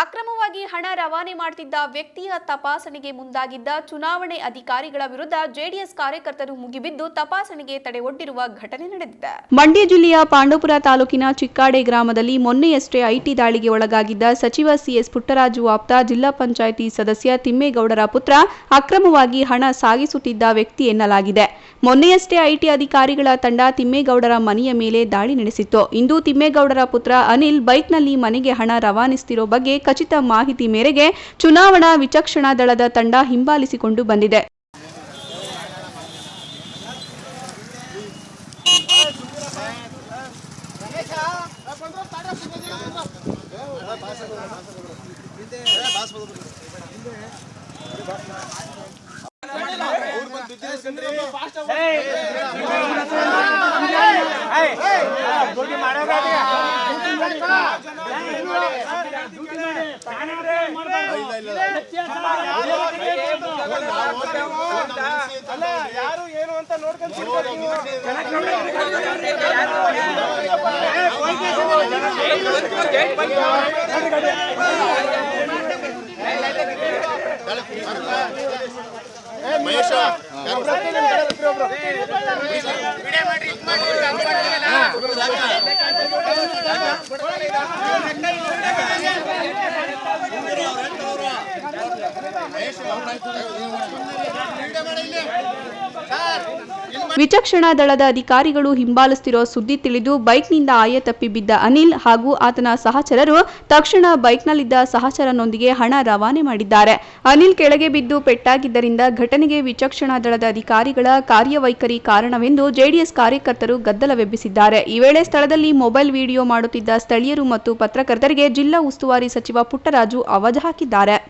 ಅಕ್ರಮವಾಗಿ ಹಣ ರವಾನೆ ಮಾಡುತ್ತಿದ್ದ ವ್ಯಕ್ತಿಯ ತಪಾಸಣೆಗೆ ಮುಂದಾಗಿದ್ದ ಚುನಾವಣೆ ಅಧಿಕಾರಿಗಳ ವಿರುದ್ಧ ಜೆಡಿಎಸ್ ಕಾರ್ಯಕರ್ತರು ಮುಗಿಬಿದ್ದು ತಪಾಸಣೆಗೆ ತಡೆ ಒಡ್ಡಿರುವ ಘಟನೆ ನಡೆದಿದೆ. ಮಂಡ್ಯ ಜಿಲ್ಲೆಯ ಪಾಂಡವಪುರ ತಾಲೂಕಿನ ಚಿಕ್ಕಾಡೆ ಗ್ರಾಮದಲ್ಲಿ ಮೊನ್ನೆಯಷ್ಟೇ ಐಟಿ ದಾಳಿಗೆ ಒಳಗಾಗಿದ್ದ ಸಚಿವ ಸಿಎಸ್ ಪುಟ್ಟರಾಜು ಆಪ್ತ, ಜಿಲ್ಲಾ ಪಂಚಾಯಿತಿ ಸದಸ್ಯ ತಿಮ್ಮೇಗೌಡರ ಪುತ್ರ ಅಕ್ರಮವಾಗಿ ಹಣ ಸಾಗಿಸುತ್ತಿದ್ದ ವ್ಯಕ್ತಿ ಎನ್ನಲಾಗಿದೆ. ಮೊನ್ನೆಯಷ್ಟೇ ಐಟಿ ಅಧಿಕಾರಿಗಳ ತಂಡ ತಿಮ್ಮೇಗೌಡರ ಮನೆಯ ಮೇಲೆ ದಾಳಿ ನಡೆಸಿತ್ತು. ಇಂದು ತಿಮ್ಮೇಗೌಡರ ಪುತ್ರ ಅನಿಲ್ ಬೈಕ್ನಲ್ಲಿ ಮನೆಗೆ ಹಣ ರವಾನಿಸುತ್ತಿರೋ ಬಗ್ಗೆ ಖಚಿತ ಮಾಹಿತಿ ಮೇರೆಗೆ ಚುನಾವಣಾ ವಿಚಕ್ಷಣಾ ದಳದ ತಂಡ ಹಿಂಬಾಲಿಸಿಕೊಂಡು ಬಂದಿದೆ ಅಲ್ಲ ಯಾರು? ಏನು ಅಂತ ನೋಡ್ಕೊಂಡು ವಿಚಕ್ಷಣಾ ದಳದ ಅಧಿಕಾರಿಗಳು ಹಿಂಬಾಲಿಸುತ್ತಿರೋ ಸುದ್ದಿ ತಿಳಿದು ಬೈಕ್ನಿಂದ ಆಯ ತಪ್ಪಿ ಬಿದ್ದ ಅನಿಲ್ ಹಾಗೂ ಆತನ ಸಹಚರರು ತಕ್ಷಣ ಬೈಕ್ನಲ್ಲಿದ್ದ ಸಹಚರನೊಂದಿಗೆ ಹಣ ರವಾನೆ ಮಾಡಿದ್ದಾರೆ. ಅನಿಲ್ ಕೆಳಗೆ ಬಿದ್ದು ಪೆಟ್ಟಾಗಿದ್ದರಿಂದ ಘಟನೆಗೆ ವಿಚಕ್ಷಣಾ ದಳದ ಅಧಿಕಾರಿಗಳ ಕಾರ್ಯವೈಖರಿ ಕಾರಣವೆಂದು ಜೆಡಿಎಸ್ ಕಾರ್ಯಕರ್ತರು ಗದ್ದಲವೆಬ್ಬಿಸಿದ್ದಾರೆ. ಈ ವೇಳೆ ಸ್ಥಳದಲ್ಲಿ ಮೊಬೈಲ್ ವಿಡಿಯೋ ಮಾಡುತ್ತಿದ್ದ ಸ್ಥಳೀಯರು ಮತ್ತು ಪತ್ರಕರ್ತರಿಗೆ ಜಿಲ್ಲಾ ಉಸ್ತುವಾರಿ ಸಚಿವ ಪುಟ್ಟರಾಜು ಅವಜ ಹಾಕಿದ್ದಾರೆ.